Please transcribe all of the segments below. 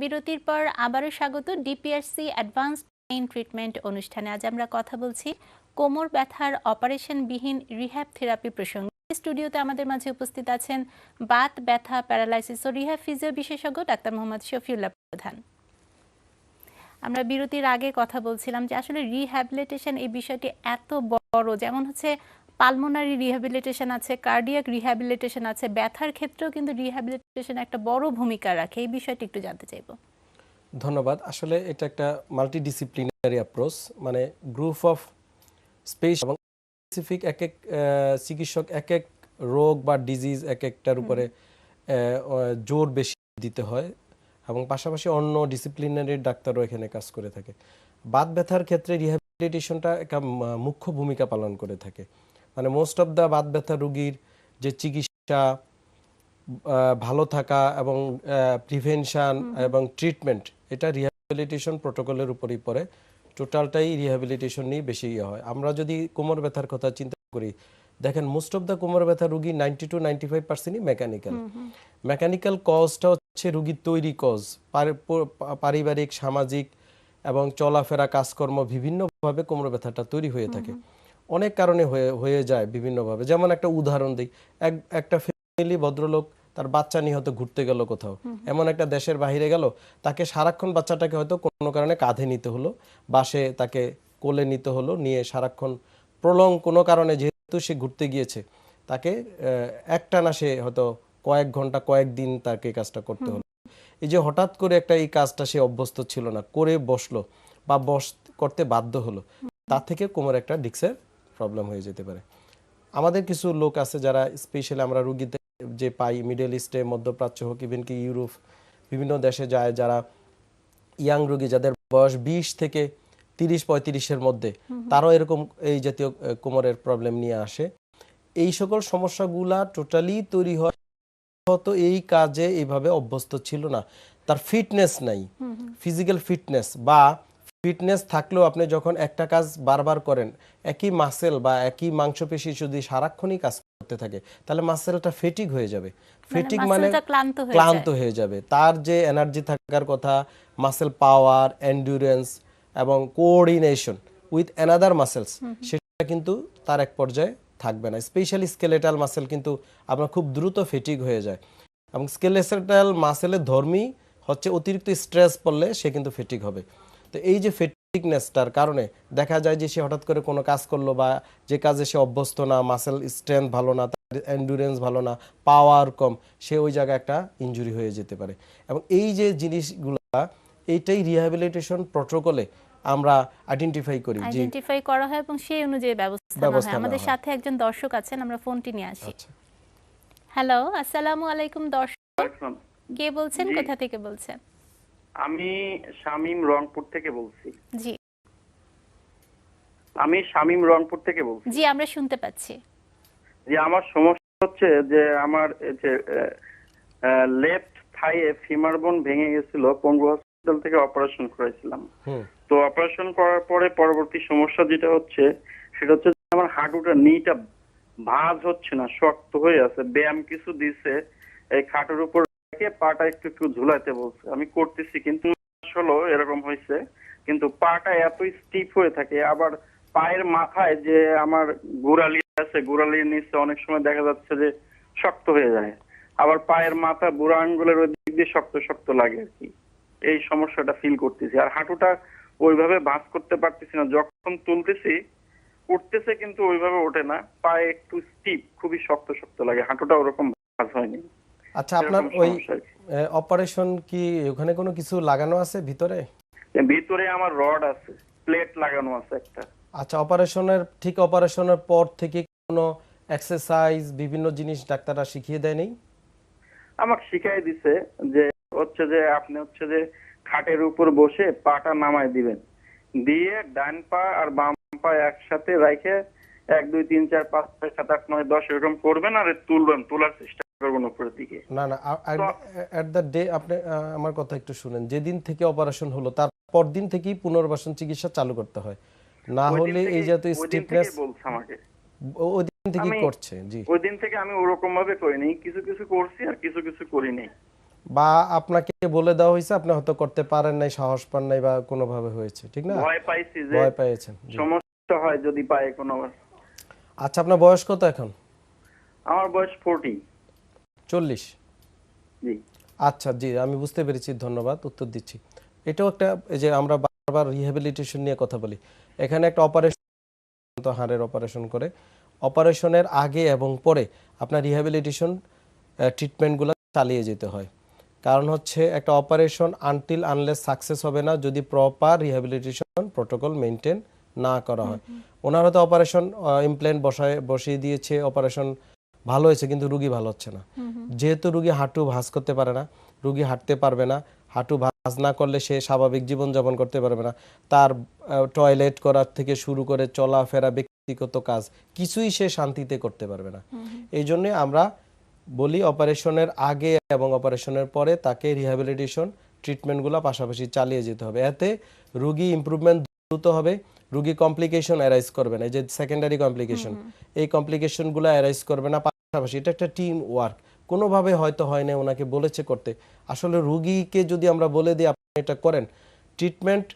বিরতির পর আবারও স্বাগত ডিপিআরসি অ্যাডভান্স পেইন ট্রিটমেন্ট অনুষ্ঠানে। আজ আমরা কথা বলছি কোমর ব্যথার অপারেশনবিহীন রিহ্যাব থেরাপি প্রসঙ্গে। স্টুডিওতে আমাদের মাঝে উপস্থিত আছেন বাত ব্যথা, প্যারালাইসিস ও রিহ্যাব ফিজিও বিশেষজ্ঞ ডাক্তার মোহাম্মদ শফিউল্লাহ প্রধান। আমরা বিরতির আগে কথা বলছিলাম যে আসলে রিহ্যাবিলিটেশন এই বিষয়টি এত বড়, যেমন হচ্ছে পালমোনারি রিহ্যাবিলিটেশন আছে কার্ডিয়াক রিহ্যাবিলিটেশন আছে ব্যথার ক্ষেত্রেও কিন্তু রিহ্যাবিলিটেশন একটা বড় ভূমিকা রাখে। এই বিষয়টি একটু জানতে চাইব। ধন্যবাদ। আসলে এটা একটা মাল্টিডিসিপ্লিনারি অ্যাপ্রোচ মানে গ্রুপ অফ স্পেস এবং স্পেসিফিক এক এক চিকিৎসক এক এক রোগ বা ডিজিজ এক একটার উপরে জোর বেশি দিতে হয় এবং পাশাপাশি অন্য ডিসিপ্লিনারি ডাক্তারও এখানে কাজ করে থাকে। বাত ব্যথার ক্ষেত্রে রিহ্যাবিলিটেশনটা একটা মুখ্য ভূমিকা পালন করে থাকে। মানে মোস্ট অফ দ্য বাত ব্যথা রোগীর যে চিকিৎসা ভালো থাকা এবং প্রিভেনশন এবং ট্রিটমেন্ট এটা রিহ্যাবিলিটেশন প্রোটোকলের উপরই পড়ে। টোটালটাই রিহ্যাবিলিটেশন নিয়ে বেশি ইয়ে হয়। আমরা যদি কোমর ব্যথার কথা চিন্তা করি দেখেন মোস্ট অফ দ্য কোমর ব্যথা রুগী নাইনটি টু নাইনটি ফাইভ পার্সেন্টই মেকানিক্যাল মেকানিক্যাল কজটা হচ্ছে রুগীর তৈরি কজ পারিবারিক সামাজিক এবং চলাফেরা কাজকর্ম বিভিন্নভাবে কোমর ব্যথাটা তৈরি হয়ে থাকে। অনেক কারণে হয়ে হয়ে যায় বিভিন্নভাবে। যেমন একটা উদাহরণ দিই এক একটা ফ্যামিলি ভদ্রলোক তার বাচ্চা নিয়ে হয়তো ঘুরতে গেল কোথাও। এমন একটা দেশের বাইরে গেল তাকে সারাক্ষণ বাচ্চাটাকে হয়তো কোনো কারণে কাঁধে নিতে হলো বাসে তাকে কোলে নিতে হলো নিয়ে সারাক্ষণ প্রলং কোনো কারণে যেহেতু সে ঘুরতে গিয়েছে তাকে একটানা সে হয়তো কয়েক ঘণ্টা কয়েকদিন তাকে এই কাজটা করতে হলো। এই যে হঠাৎ করে একটা এই কাজটা সে অভ্যস্ত ছিল না করে বসল বা বস করতে বাধ্য হলো তার থেকে কোমর একটা ডিক্সের প্রবলেম হয়ে যেতে পারে। আমাদের কিছু লোক আছে যারা স্পেশালি আমরা রুগীতে যে পাই মিডল ইস্টে মধ্যপ্রাচ্য হোক ইভেন কি ইউরোপ বিভিন্ন দেশে যায় যারা ইয়াং রোগী যাদের বয়স বিশ থেকে তিরিশ পঁয়ত্রিশের মধ্যে তারাও এরকম এই জাতীয় কোমরের প্রবলেম নিয়ে আসে। এই সকল সমস্যাগুলা টোটালি তৈরি হয় হয়তো এই কাজে এইভাবে অভ্যস্ত ছিল না। তার ফিটনেস নাই। ফিজিক্যাল ফিটনেস বা ফিটনেস থাকলেও আপনি যখন একটা কাজ বারবার করেন একই মাসেল বা একই মাংসপেশি যদি সারাক্ষণই কাজ করতে থাকে তাহলে মাসেলটা ফেটিক হয়ে যাবে। ফেটিক মানে ক্লান্ত হয়ে ক্লান্ত হয়ে যাবে। তার যে এনার্জি থাকার কথা মাসেল পাওয়ার এন্ডুরেন্স এবং কোঅর্ডিনেশন উইথ অ্যানাদার মাসেলস সেটা কিন্তু তার এক পর্যায়ে থাকবে না। স্পেশালি স্কেলেটাল মাসেল কিন্তু আপনার খুব দ্রুত ফেটিক হয়ে যায়। এবং স্কেলেটাল মাসেলের ধর্মী হচ্ছে অতিরিক্ত স্ট্রেস পড়লে সে কিন্তু ফেটিক হবে। তো এই যে ফেটিকনেসটার কারণে দেখা যায় যে সে হঠাৎ করে কোনো কাজ করল বা যে কাজে সে অভ্যস্ত না মাসেল স্ট্রেংথ ভালো না তার এন্ডুরেন্স ভালো না পাওয়ার কম সে ওই জায়গায় একটা ইনজুরি হয়ে যেতে পারে। এবং এই যে জিনিসগুলা এইটাই রিহ্যাবিলিটেশন প্রোটোকলে আমরা আইডেন্টিফাই করি আইডেন্টিফাই করা হয় এবং সেই অনুযায়ী ব্যবস্থা নেওয়া হয়। আমাদের সাথে একজন দর্শক আছেন আমরা ফোনটি নিয়ে আসি। আচ্ছা। হ্যালো আসসালামু আলাইকুম দর্শক। কে বলছেন? কোথা থেকে বলছেন? আমি শামীম রংপুর থেকে বলছি। জি। আমি শামীম রংপুর থেকে বলছি। জি আমরা শুনতে পাচ্ছি। যে আমার সমস্যা হচ্ছে যে আমার যে লেফট থাইয়ে ফিমার বোন ভেঙে গেছিল পঙ্গু হসপিটাল থেকে অপারেশন করেছিলাম তো অপারেশন করার পরে পরবর্তী সমস্যা যেটা হচ্ছে সেটা হচ্ছে আমার হাঁটুটা নিটা ভাঁজ হচ্ছে না শক্ত হয়ে আছে ব্যায়াম কিছু দিছে এই খাটের উপর রেখে পাটা একটু একটু ঝুলাইতে বলছে। আমি করতেছি, কিন্তু আসলে এরকম হয়েছে। কিন্তু পাটা এত স্টিফ হয়ে থাকে, আবার পায়ের মাথায় যে আমার গোড়ালি আছে, গোড়ালির নিচে অনেক সময় দেখা যাচ্ছে যে শক্ত হয়ে যায়। আবার পায়ের মাথা বুড়া আঙ্গুলের ওই দিক দিয়ে শক্ত শক্ত লাগে আর কি। এই সমস্যাটা ফিল করতেছি। আর হাঁটুটা ওইভাবে ভাঁজ করতে পারতেছি না। যখন তুলতেছি, উঠতেছে কিন্তু ওইভাবে ওঠে না। পায়ে একটু স্টিপ খুবই শক্ত শক্ত লাগে। হাঁটুটা ওরকম ভাঁজ হয়নি। আচ্ছা আপনার ওই। অপারেশন কি ওখানে কোনো কিছু লাগানো আছে ভিতরে? ভিতরে আমার রড আছে প্লেট লাগানো আছে একটা। আচ্ছা অপারেশনের ঠিক অপারেশনের পর থেকে কোনো এক্সারসাইজ বিভিন্ন জিনিস ডাক্তাররা শিখিয়ে দেয় নেই আমাকে শিখাই দিছে যে হচ্ছে যে আপনি হচ্ছে যে খাটের উপর বসে পাটা নামায় দিবেন। দিয়ে ডান পা আর বাম পা একসাথে রাখে এক দুই তিন চার পাঁচ ছয় সাত আট নয় দশ এরকম করবেন আর তুলবেন তোলার চেষ্টা করবেন উপরের দিকে। না না এট দ্য ডে আপনি আমার কথা একটু শুনেন। যেদিন থেকে অপারেশন হলো তার পর থেকেই পুনর্বাসন চিকিৎসা চালু করতে হয়। না হলে এই জাতীয় স্টিফনেস বলছে আমাকে। ওই দিন থেকেই করছে জি। ওই দিন থেকে আমি ওরকম ভাবে করিনি। কিছু কিছু করছি আর কিছু কিছু করিনি বা আপনাকে বলে দেওয়া হয়েছে আপনি হয়তো করতে পারেন নাই সাহস পান নাই বা কোনোভাবে হয়েছে ঠিক না? ভয় পাইছি যে ভয় পেয়েছেন সমস্যা হয় যদি পায় কোনো আচ্ছা আপনার বয়স কত এখন? আমার বয়স ফোরটি চল্লিশ। আচ্ছা জি আমি বুঝতে পেরেছি ধন্যবাদ উত্তর দিচ্ছি। এটাও একটা যে আমরা বারবার রিহ্যাবিলিটেশন নিয়ে কথা বলি এখানে একটা অপারেশন হাড়ের অপারেশন করে। অপারেশনের আগে এবং পরে আপনার রিহ্যাবিলিটেশন ট্রিটমেন্টগুলো চালিয়ে যেতে হয়। কারণ হচ্ছে একটা অপারেশন আনটিল আনলেস সাকসেস হবে না যদি প্রপার রিহ্যাবিলিটেশন প্রোটোকল মেনটেন না করা হয়। ওনার হয়তো অপারেশন ইমপ্ল্যান্ট বসায় বসিয়ে দিয়েছে অপারেশন ভালো হয়েছে কিন্তু রুগী ভালো হচ্ছে না। যেহেতু রুগী হাঁটু ভাঁজ করতে পারে না রুগী হাঁটতে পারবে না হাঁটু ভাঁজ না করলে সে স্বাভাবিক জীবনযাপন করতে পারবে না। তার টয়লেট করার থেকে শুরু করে চলাফেরা ব্যক্তিগত কাজ কিছুই সে শান্তিতে করতে পারবে না। এই জন্যে আমরা বলি অপারেশনের আগে এবং অপারেশনের পরে তাকে রিহ্যাবিলিটেশন ট্রিটমেন্টগুলো পাশাপাশি চালিয়ে যেতে হবে। এতে রুগী ইমপ্রুভমেন্ট দ্রুত হবে রুগী কমপ্লিকেশন অ্যারাইজ করবে না এই যে সেকেন্ডারি কমপ্লিকেশন এই কমপ্লিকেশনগুলো অ্যারাইজ করবে না পাশাপাশি এটা একটা টিম ওয়ার্ক কোনোভাবে হয়তো হয় না ওনাকে বলেছে করতে। আসলে রুগীকে যদি আমরা বলে দিই আপনি এটা করেন ট্রিটমেন্ট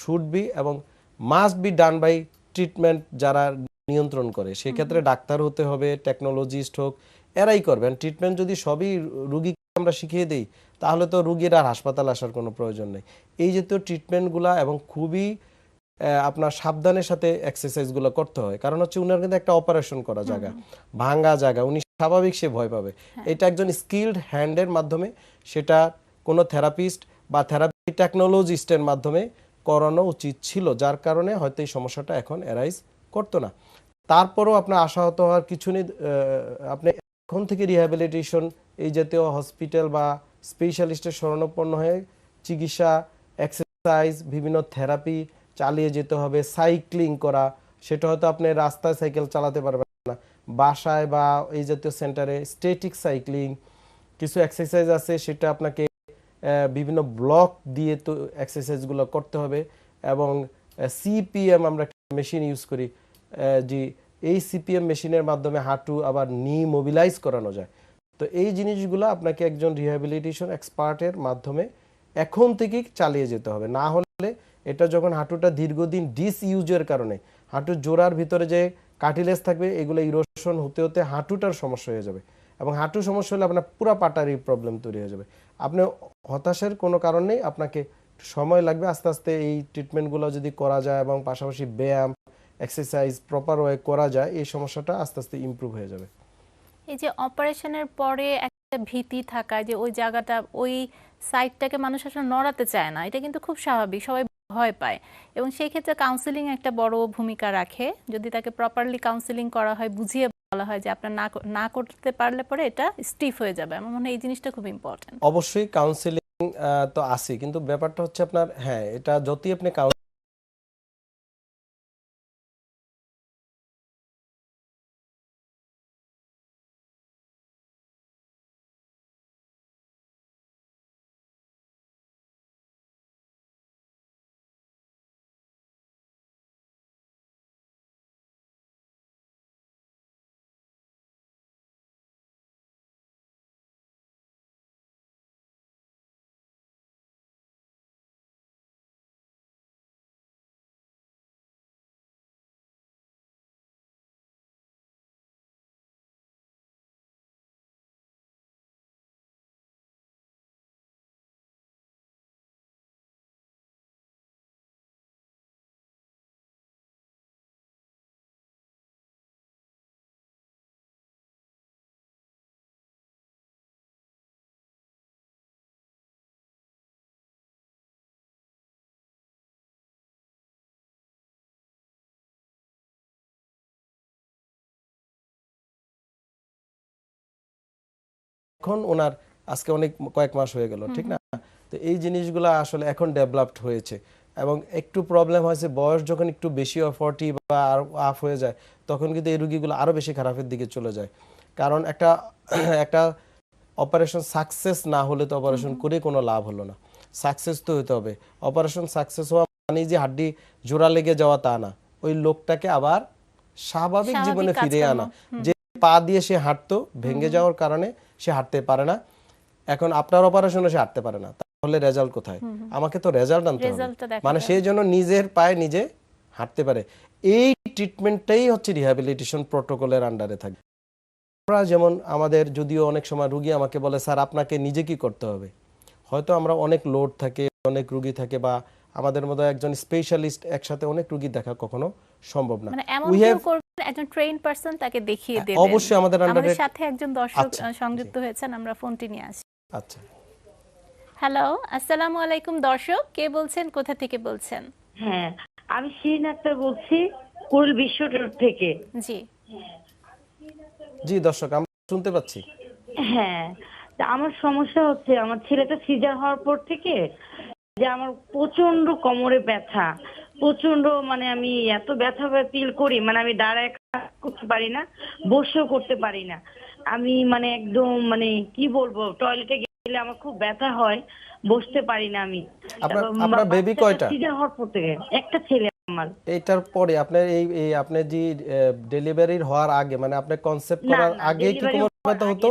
শুড বি এবং must be done by treatment যারা নিয়ন্ত্রণ করে। সেক্ষেত্রে ডাক্তার হতে হবে টেকনোলজিস্ট হোক এরাই করবেন। ট্রিটমেন্ট যদি সবই রুগীকে আমরা শিখিয়ে দিই তাহলে তো রুগীর আর হাসপাতাল আসার কোনো প্রয়োজন নেই। এই জাতীয় ট্রিটমেন্টগুলা এবং খুবই আপনার সাবধানের সাথে এক্সারসাইজগুলো করতে হয়। কারণ হচ্ছে উনার কিন্তু একটা অপারেশন করা জায়গা। ভাঙ্গা জায়গা উনি স্বাভাবিক সে ভয় পাবে। এটা একজন স্কিল্ড হ্যান্ডের মাধ্যমে সেটা কোনো থেরাপিস্ট বা থেরাপি টেকনোলজিস্টের মাধ্যমে করানো উচিত ছিল যার কারণে হয়তো এই সমস্যাটা এখন অ্যারাইজ করতো না। তারপরও আপনার আশাহত হওয়ার কিছু নেই আপনি এখন থেকে রিহ্যাবিলিটেশন এই জাতীয় হসপিটাল বা স্পেশালিস্টের শরণাপন্ন হয়ে চিকিৎসা এক্সারসাইজ বিভিন্ন থেরাপি চালিয়ে যেতে হবে সাইক্লিং করা, সেটা হয়তো আপনি রাস্তায় সাইকেল চালাতে পারবেন না। বাসায় বা এই জাতীয় সেন্টারে স্টেটিক সাইক্লিং কিছু এক্সারসাইজ আছে, সেটা আপনাকে বিভিন্ন ব্লক দিয়ে তো এক্সারসাইজগুলো করতে হবে এবং সিপিএম আমরা মেশিন ইউজ করি যে এই সিপিএম মেশিনের মাধ্যমে হাঁটু আবার নি মোবিলাইজ করানো যায়। তো এই জিনিসগুলো আপনাকে একজন রিহ্যাবিলিটেশন এক্সপার্টের মাধ্যমে এখন থেকেই চালিয়ে যেতে হবে। না হলে এটা যখন হাঁটুটা দীর্ঘদিন ডিসইউজের কারণে, হাঁটুর জোড়ার ভিতরে যে কাটিলেস থাকবে, এগুলো ইরোশন হতে হতে হাঁটুটার সমস্যা হয়ে যাবে এবং হাঁটু সমস্যা হলে আপনার পুরো পাটারই প্রবলেম তৈরি হয়ে যাবে। আপনি হতাশের কোনো কারণ নেই, আপনাকে সময় লাগবে, আস্তে আস্তে এই ট্রিটমেন্টগুলো যদি করা যায় এবং পাশাপাশি ব্যায়াম এক্সারসাইজ প্রপার ওয়ে করা যায়, এই সমস্যাটা আস্তে আস্তে ইমপ্রুভ হয়ে যাবে। এই যে অপারেশনের পরে একটা ভীতি থাকা যে ওই জায়গাটা, ওই সাইডটাকে মানুষ আসলে নড়াতে চায় না, এটা কিন্তু খুব স্বাভাবিক। সবাই ভয় পায়। এবং সেই ক্ষেত্রে কাউন্সিলিং একটা বড় ভূমিকা রাখে। যদি তাকে প্রপারলি কাউন্সিলিং করা হয়, বুঝিয়ে বলা হয় যে আপনার না করতে পারলে পরে এটা স্টিফ হয়ে যাবে। আমার মনে হয় এই জিনিসটা খুব ইম্পর্টেন্ট অবশ্যই কাউন্সিলিং তো আসি কিন্তু ব্যাপারটা হচ্ছে আপনার হ্যাঁ এটা যতই আপনি কাউন্সিলিং এখন ওনার আজকে অনেক কয়েক মাস হয়ে গেল ঠিক না? তো এই জিনিসগুলো আসলে এখন ডেভেলপড হয়েছে এবং একটু প্রবলেম হয়েছে বয়স যখন একটু বেশি ফর্টি বা আর আপ হয়ে যায় তখন কিন্তু এই রুগীগুলো আরও বেশি খারাপের দিকে চলে যায়। কারণ একটা একটা অপারেশন সাকসেস না হলে তো অপারেশন করে কোনো লাভ হলো না। সাকসেস তো হতে হবে। অপারেশন সাকসেস হওয়া মানে যে হাড্ডি জোড়া লেগে যাওয়া তা না। ওই লোকটাকে আবার স্বাভাবিক স্বাভাবিক জীবনে ফিরে আনা। যে পা দিয়ে সে হাঁটতো ভেঙে যাওয়ার কারণে সে হাঁটতে পারে না। এখন আপনার অপারেশনে সে হাঁটতে পারে না। তাহলে রেজাল্ট কোথায়? আমাকে তো রেজাল্ট আনতে হবে। মানে সেই জন্য নিজের পায়ে নিজে হাঁটতে পারে। এই ট্রিটমেন্টটাই হচ্ছে রিহ্যাবিলিটেশন প্রোটোকলের আন্ডারে থাকবে আমরা যেমন আমাদের যদিও অনেক সময় রুগী আমাকে বলে স্যার আপনাকে নিজে কি করতে হবে? হয়তো আমরা অনেক লোড থাকে অনেক রুগী থাকে বা আমাদের মতো একজন স্পেশালিস্ট একসাথে অনেক রুগী দেখা কখনো সম্ভব না। মানে এমন একজন ট্রেন পারসন তাকে দেখিয়ে দেবেন। অবশ্যই আমাদের আন্ডারে আমাদের সাথে একজন দর্শক আচ্ছা, সংযুক্ত হয়েছেন আমরা ফোনটি নিয়ে আসি। আচ্ছা। হ্যালো আসসালামু আলাইকুম দর্শক কে বলছেন কোথা থেকে বলছেন? হ্যাঁ আমি শিরিন আক্তার বলছি কুরুল বিশ্ব রোড থেকে। জি। জি দর্শক আমরা শুনতে পাচ্ছি। হ্যাঁ তা আমার সমস্যা হচ্ছে আমার ছেলেটা সিজার হওয়ার পর থেকে যে আমার প্রচণ্ড কোমরে ব্যথা। প্রচণ্ড মানে আমি এত ব্যথা ফিল করি মানে আমি দাঁড়ায় কাজ করতে পারি না বসেও করতে পারি না। আমি মানে একদম মানে কি বলব টয়লেটে গেলে আমার খুব ব্যথা হয় বসতে পারি না আমি। আপনার- baby কয়টা? সিজার হওয়ার পর থেকে একটা ছেলে আমার। এইটার পরে আপনার এই এই আপনার যে ডেলিভারির হওয়ার আগে মানে আপনার কনসেপ্ট করার আগে কি কোমর ব্যথা হতো।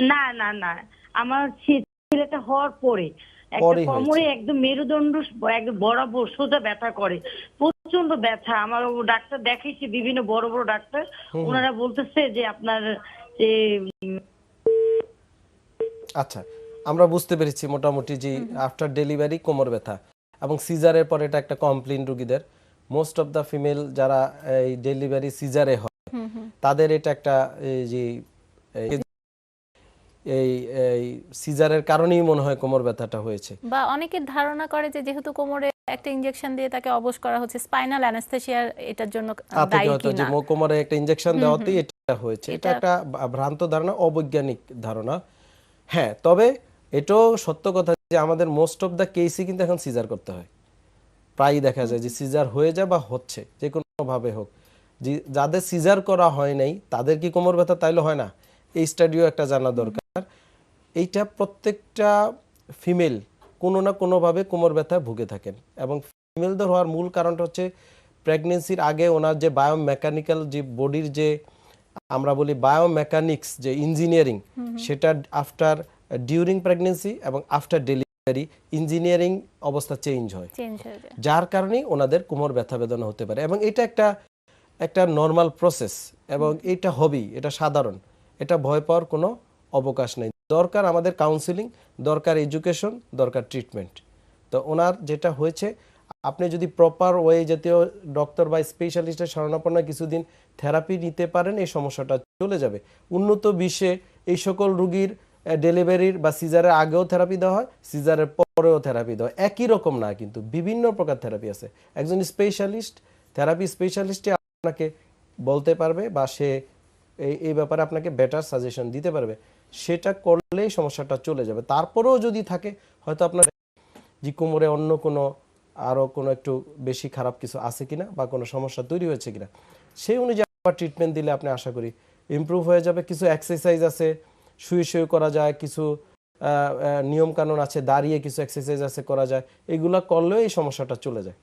না। না না আমার ছেলেটা হওয়ার পরে একটা কোমরে একদম মেরুদণ্ড একদম বরাবর সোজা ব্যথা করে। প্রচণ্ড ব্যথা। আমার ডাক্তার দেখাইছি বিভিন্ন বড় বড় ডাক্তার। ওনারা বলতেছে যে আপনার যে আচ্ছা আমরা বুঝতে পেরেছি মোটামুটি যে আফটার ডেলিভারি কোমর ব্যথা এবং সিজারের পর এটা একটা কমপ্লেন রুগীদের। মোস্ট অফ দ্য ফিমেল যারা এই ডেলিভারি সিজারে হয় তাদের এটা একটা যে এই- এই সিজারের কারণেই মনে হয় কোমর ব্যথাটা হয়েছে। বা অনেকের ধারণা করে যে যেহেতু কোমরে একটা ইনজেকশন দিয়ে তাকে অবশ করা হচ্ছে স্পাইনাল অ্যানাস্থেসিয়ার এটার জন্য দায়ী কিনা? কোমরে একটা ইনজেকশন দেওয়াতেই এটা হয়েছে। এটা একটা ভ্রান্ত ধারণা অবৈজ্ঞানিক ধারণা। হ্যাঁ তবে এটাও সত্য কথা যে আমাদের মোস্ট অফ দ্য কেসই কিন্তু এখন সিজার করতে হয়। প্রায়ই দেখা যায় যে সিজার হয়ে যায় বা হচ্ছে যে কোনো ভাবে হোক। যে যাদের সিজার করা হয় নাই তাদের কি কোমর ব্যথা তাইলে হয় না? এই স্টাডিও একটা জানা দরকার। এইটা প্রত্যেকটা ফিমেল কোনো না কোনোভাবে কোমর ব্যথায় ভুগে থাকেন এবং ফিমেলদের হওয়ার মূল কারণটা হচ্ছে প্রেগনেন্সির আগে ওনার যে বায়োমেকানিক্যাল যে বডির যে আমরা বলি বায়োমেকানিক্স যে ইঞ্জিনিয়ারিং সেটা আফটার ডিউরিং প্রেগনেন্সি এবং আফটার ডেলিভারি ইঞ্জিনিয়ারিং অবস্থা চেঞ্জ হয়। যার কারণেই ওনাদের কোমর ব্যথা বেদনা হতে পারে এবং এটা একটা একটা নর্মাল প্রসেস এবং এটা হবেই এটা সাধারণ। এটা ভয় পাওয়ার কোনো অবকাশ নেই। দরকার আমাদের কাউন্সিলিং দরকার এডুকেশন দরকার ট্রিটমেন্ট তো ওনার যেটা হয়েছে, আপনি যদি প্রপার ওয়ে জাতীয় ডক্টর বা স্পেশালিস্টের শরণাপন্ন কিছুদিন থেরাপি নিতে পারেন, এই সমস্যাটা চলে যাবে। উন্নত বিশ্বে এই সকল রুগীর ডেলিভারির বা সিজারের আগেও থেরাপি দেওয়া হয় সিজারের পরেও থেরাপি দেওয়া একই রকম না, কিন্তু বিভিন্ন প্রকার থেরাপি আছে। একজন স্পেশালিস্ট থেরাপি স্পেশালিস্টে আপনাকে বলতে পারবে বা সে এই এই ব্যাপারে আপনাকে বেটার সাজেশন দিতে পারবে। সেটা করলেই সমস্যাটা চলে যাবে। তারপরেও যদি থাকে, হয়তো আপনার যে কোমরে অন্য কোনো আরও কোনো একটু বেশি খারাপ কিছু আছে কিনা বা কোনো সমস্যা তৈরি হয়েছে কিনা, সেই অনুযায়ী আবার ট্রিটমেন্ট দিলে আপনি আশা করি ইমপ্রুভ হয়ে যাবে। কিছু এক্সারসাইজ আছে, শুয়ে শুয়ে করা যায়, কিছু নিয়ম কানুন আছে, দাঁড়িয়ে কিছু এক্সারসাইজ আছে করা যায়, এগুলা করলেও এই সমস্যাটা চলে যায়।